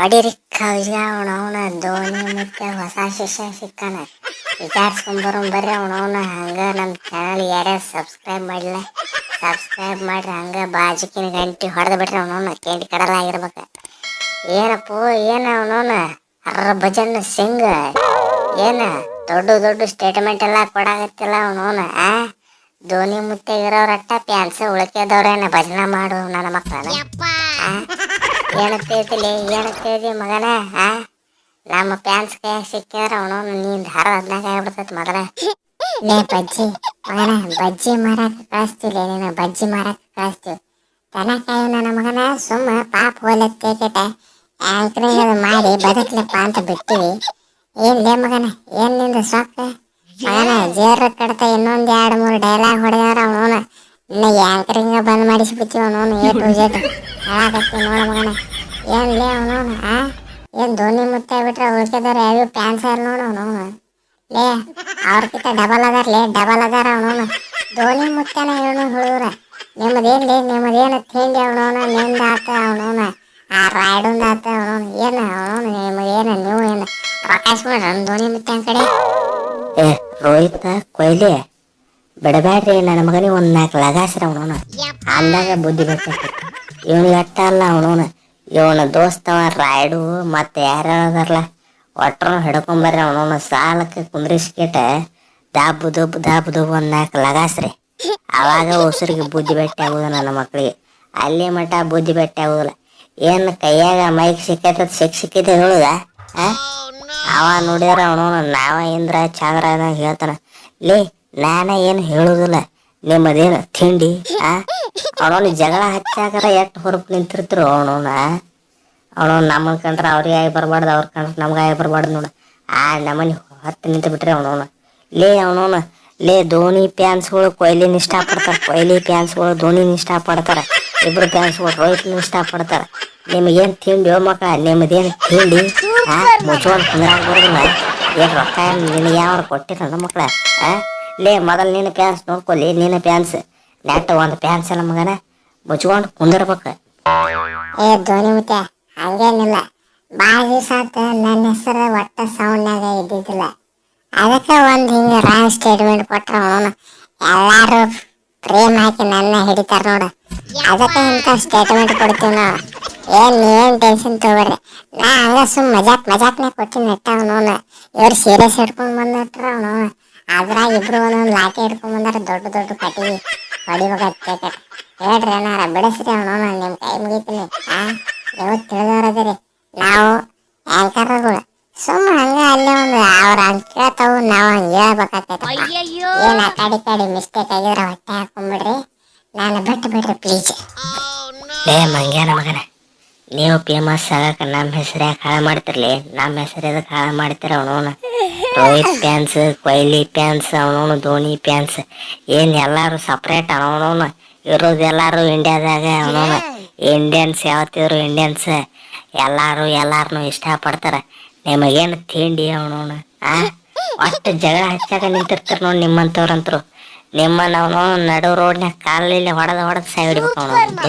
ಹೊಡಿರಿ ಕೌಜ ಅವನವನ ಧೋನಿ ಮತ್ತೆ ಹೊಸ ಶಿಷ್ಯ ಸಿಕ್ಕಾನ. ವಿಚಾರಿಸ್ಕೊಂಬರೋ ಬರ್ರಿ ಅವನವನ ಹಂಗ ನಮ್ಮ ಚಾನಲ್ ಯಾರ್ಯಾರು ಸಬ್ಸ್ಕ್ರೈಬ್ ಮಾಡಿಲ್ಲ. ಸಬ್ಸ್ಕ್ರೈಬ್ ಮಾಡ್ರಿ ಹಂಗ ಬಾಜುಕಿನ ಗಂಟಿ ಹೊಡೆದು ಬಿಡ್ರಿ ಅವನವನ ಕೇಂದ್ರ ಕಡಲ ಆಗಿರ್ಬೇಕು. ಏನಪ್ಪ ಏನ ಅವನವನ ಅರ್ರ ಭಜನ್ ಸಿಂಗ್. ಏನ? ದೊಡ್ಡ ದೊಡ್ಡ ಸ್ಟೇಟ್ಮೆಂಟ್ ಎಲ್ಲ ಕೊಡಾಗತ್ತಿಲ್ಲ ಅವನವನ ಆ? ಧೋನಿ ಮುತ್ತೆ ಇರೋರಟ್ಟ ಪ್ಯಾನ್ಸ್ ಉಳಕೆದವ್ರೇನ ಭಜನೆ ಮಾಡು ನನ್ನ ಮಕ್ಕಳನ್ನ. ಏನತ್ತೈತಿಲಿ ಏನತ್ತೈತಿ ಮಗನ, ಆ? ನಮ್ಮ ಪ್ಯಾನ್ಸ್ ಕೈ ಸಿಕ್ಕಿದ್ರೆ ಅವನು ನೀನ್ ಧಾರ ಅದ್ನಾಗ ಆಗ್ಬಿಡ್ತೈತಿ ಮಗನ. ನೀ ಬಜ್ಜಿ, ಮಗನ, ಬಜ್ಜಿ ಮಾರಕ್ ಕಳಿಸ್ತಿಲ್ಲ ನೀನು ಬಜ್ಜಿ ಮಾರಕ್ ಕಳಿಸ್ತೀವಿ ತನಕಾಯಿ ಕಾಯು ನನ್ನ ಮಗನ, ಸುಮ್ಮ ಪಾಪ ಹೋಲತ್ತೆ ಕೇಟ ಆಯ್ತು ಮಾಡಿ ಬದುಕ್ಲಪ್ಪ ಅಂತ ಬಿಟ್ಟಿವಿ. ಏನ್ ಲೇ ಮಗನ, ಏನ್ ನಿಂದು ಸೊಕ್ಕ? ಮಗನ ಜೇರ್ ಕಡ್ತ ಇನ್ನೊಂದ್ ಎರಡು ಮೂರು ಡೈಲಾಗ್ ಹೊಡೆದವ್ರ ಅವನು ಇನ್ನ ಆಂಕರಿಂಗ್ ಬಂದ್ ಮಾಡಿಸ್ಬಿಟ್ಟಿ ಅವನು ಏ ಟು ಜೆಡ್ ಹೇಳಾಕತ್ತಿ ನೋಡ ಮಗನ. ಏನ್ ಲೇ ಅವನು ಆ? ಏನ್ ಧೋನಿ ಮುತ್ತ ಬಿಟ್ರೆ ಉಳ್ಕೆದವ್ರು ಯಾವ ಪ್ಯಾನ್ಸ್ ಯಾರು ನೋಡು ಅವನು ಲೇ, ಅವ್ರಕಿಂತ ಡಬಲ್ ಅದಾರ ಲೇ ಡಬಲ್ ಅದಾರ ಅವನು ಧೋನಿ ಮುತ್ತನ ಹೇಳು ಹುಡುಗ್ರ ನಿಮ್ಮದೇನ್ ಲೇ, ನಿಮ್ಮದೇನು ತಿಂಡಿ ಅವನು ನಿಂದ ಆತ ಅವನವನ ಆ ರಾಯ್ಡೊಂದು ಆತ ಅವನು ಏನ ಅವನು ನಿಮ್ಮದೇನು, ನೀವು ಏನು ಪ್ರಕಾಶ್ ಮಾಡ್ರಿ ಧೋನಿ ಮುತ್ತನ ಕಡೆ ಏ, ರೋಹಿತ, ಕೊಹ್ಲಿ. ಬಿಡಬ್ಯಾಡ್ರಿ ನನ್ನ ಮಗನಿಗೆ ಒಂದು ನಾಲ್ಕು ಲಗಾಸ್ರಿ ಅವನವನ ಅಂದಾಗ ಬುದ್ಧಿ ಬರ್ತೈತಿ. ಇವನಿಗೆ ಅಟ್ಟ ಅಲ್ಲ ಅವನವನ ಇವನ ದೋಸ್ತವ ರಾಯ್ಡು, ಮತ್ತೆ ಯಾರು ಒಟ್ರ ಹಿಡ್ಕೊಂಬರ್ರಿ ಅವನವನ ಸಾಲಕ್ಕೆ ಕುಂದ್ರಿಸ್ಕೇಟ ದಾಬು ದುಬ್ ದಾಬು ದುಬ್ ಒಂದು ನಾಲ್ಕು ಲಗಾಸ್ರಿ. ಅವಾಗ ಉಸಿರಿಗೆ ಬುದ್ಧಿ ಬೆಟ್ಟಿ ಆಗುದು ನನ್ನ ಮಕ್ಕಳಿಗೆ ಅಲ್ಲಿ ಮಠ ಬುದ್ಧಿ ಬೆಟ್ಟಿ ಆಗುದಿಲ್ಲ. ಏನು ಕೈಯಾಗ ಮೈಕ್ ಸಿಕ್ಕೈತದ, ಸಿಕ್ ಸಿಕ್ಕಿದೆ ಹೇಳುದ? ಅವ ನೋಡ್ಯಾರ ಅವನು ನಾವ ಇಂದ್ರ ಚಾದ್ರ ಹೇಳ್ತಾನ, ಲೇ ನಾನ ಏನು ಹೇಳುದಿಲ್ಲ. ನಿಮ್ಮದೇನು ತಿಂಡಿ, ಆ? ಅವನವನು ಜಗಳ ಹಚ್ಚಾಕರ ಎಷ್ಟು ಹೊರಪ್ ನಿಂತಿರ್ತಿರು ಅವನವನ ಅವನು ನಮ್ಮನ್ ಕಂಡ್ರ ಅವ್ರಿಗೆ ಆಗಿ ಬರಬಾರ್ದು, ಅವ್ರ ಕಂಡ್ರ ನಮ್ಗೆ ಆಗಿ ಬರಬಾರ್ದು ನೋಡ. ಆ ನಮ್ಮನೆ ಹತ್ತು ನಿಂತು ಬಿಟ್ರೆ ಅವನವನ ಲೇ ಅವನವನ ಲೇ ಧೋನಿ ಫ್ಯಾನ್ಸ್ಗಳು ಕೊಹ್ಲಿನ ಇಷ್ಟಪಡ್ತಾರೆ ಕೊಹ್ಲಿ ಫ್ಯಾನ್ಸ್ಗಳು ಧೋನಿನ ಇಷ್ಟಪಡ್ತಾರೆ ಇಬ್ರು ಫ್ಯಾನ್ಸ್ಗಳು ರೋಹಿತ್ನ ಇಷ್ಟಪಡ್ತಾರೆ ನಿಮಗೇನು ತಿಂಡಿ ಮಕ್ಕಳ ನಿಮ್ಮದೇನು ತಿಂಡಿ, ಆ? ಮುಚ್ಕೊಂಡು ಕುಂದ್ರಾಗ ಬರೋದಿಲ್ಲ. ಏನು ರೊಕ್ಕ ನಿನಗೆ ಯಾವ ಕೊಟ್ಟಿರಲ್ಲ ಮಕ್ಕಳ ಆ? ಲೇ, ಮೊದಲು ನಿನ್ನ ಪ್ಯಾನ್ಸ್ ನೋಡ್ಕೊಲಿ ನಿನ್ನ ಪ್ಯಾನ್ಸ್ ನೆಟ್ ಒಂದು ಪ್ಯಾನ್ಸ್ ನಮಗನ ಮಗನ. ಮುಚ್ಕೊಂಡು ಕುಂದಿರ್ಬೇಕು. ಏ ಧೋನಿ ಮುತ್ಯ, ಹಂಗೇನಿಲ್ಲ. ಭಾಳ ದಿವಸ ನನ್ನ ಹೆಸರು ಒಟ್ಟ ಸೌಂಡ್ನಾಗ ಇದ್ದಿದ್ದಿಲ್ಲ. ಅದಕ್ಕೆ ಒಂದು ಹಿಂಗೆ ರಾಂಗ್ ಸ್ಟೇಟ್ಮೆಂಟ್ ಕೊಟ್ರ ಅವನು, ಎಲ್ಲರೂ ಪ್ರೇಮ್ ಹಾಕಿ ನನ್ನ ಹಿಡಿತಾರ ನೋಡು. ಅದಕ್ಕೆ ಇಂಥ ಸ್ಟೇಟ್ಮೆಂಟ್ ಕೊಡ್ತೀವಿ ಏ ಏನ್ ಟೆನ್ಷನ್ ತಗೋಬೇಡ್ರಿ. ನಾ ಹಂಗ ಸುಮ್ ಮಜಾಕ್, ಮಜಾಕ್ನೇ ಕೊಟ್ಟಿನಿ ನೆಟ್ಟ ಅವನು ಇವ್ರು ಸೀರಿಯಸ್ ಹಿಡ್ಕೊಂಡು ಬಂದಿಟ್ರ ಅವನು ಅದ್ರಾಗ ಇಬ್ರು ಒಂದೊಂದು ಲಾಠಿ ಹಿಡ್ಕೊಂಡ್ ಬಂದಾರ ದೊಡ್ಡ ದೊಡ್ಡ ಕಟ್ಟಿಗೆ ಹೊಡಿಬೇಕಾಗ್ತೈತೆ ಹೇಳ್ರಿ ಏನಾರ ಬಿಡಿಸ್ರಿ ಅವನು ನಿಮ್ ಕೈ ಮುಗಿತೀನಿ. ಆ ನೀವು ತಿಳಿದವ್ರದಿರಿ ನಾವು ಆಂಕರ್ಗಳು ಸುಮ್ಮ ಹಂಗ ಅಲ್ಲೇ ಒಂದು ಅವ್ರ ಅಂತ ಕೇಳ್ತಾವು ನಾವು ಹಂಗ ಹೇಳ್ಬೇಕಾಗ್ತೈತೆ ಏನ್ ಆ ಕಡೆ ಕಡೆ ಮಿಸ್ಟೇಕ್ ಆಗಿದ್ರೆ ಹೊಟ್ಟೆ ಹಾಕೊಂಡ್ಬಿಡ್ರಿ ನಾನು ಬಿಟ್ಟು ಬಿಡ್ರಿ ಪ್ಲೀಸ್ ಏ ಮಂಗ್ಯಾನ ಮಗನ ನೀವು ಫೇಮಸ್ ಆಗಕ್ಕೆ ನಮ್ಮ ಹೆಸರು ಯಾಕೆ ಹಾಳು ಮಾಡ್ತಿರ್ಲಿ. ನಮ್ಮ ಹೆಸರು ಎದಕ್ಕೆ ಹಾಳು ಮಾಡ್ತೀರ ಅವನವನು ರೋಹಿತ್ ಫ್ಯಾನ್ಸ್ ಕೊಹ್ಲಿ ಫ್ಯಾನ್ಸ್ ಅವನವನು ಧೋನಿ ಫ್ಯಾನ್ಸ್ ಏನು ಎಲ್ಲರೂ ಸಪ್ರೇಟ್ ಅವನವನು? ಇರೋದು ಎಲ್ಲರೂ ಇಂಡಿಯಾದಾಗ ಅವನವನು. Indians ಯಾವತ್ತಿದ್ರು Indians. ಎಲ್ಲರೂ ಎಲ್ಲಾರನು ಇಷ್ಟಪಡ್ತಾರ. ನಿಮಗೇನು ತಿಂಡಿ ಅವನವನು, ಆ? ಒಟ್ಟು ಜಗಳ ಹಚ್ಚಾಗ ನಿಂತಿರ್ತಾರೆ ನೋಡಿ ನಿಮ್ಮಂಥವ್ರಂತರು. ನಿಮ್ಮನ್ನ ಅವನು ನಡು ರೋಡ್ನ್ಯಾಗ ಕಾಲಿಲ್ಲ ಹೊಡೆದ ಹೊಡೆದು ಬಿಟ್ಟು ಅವನು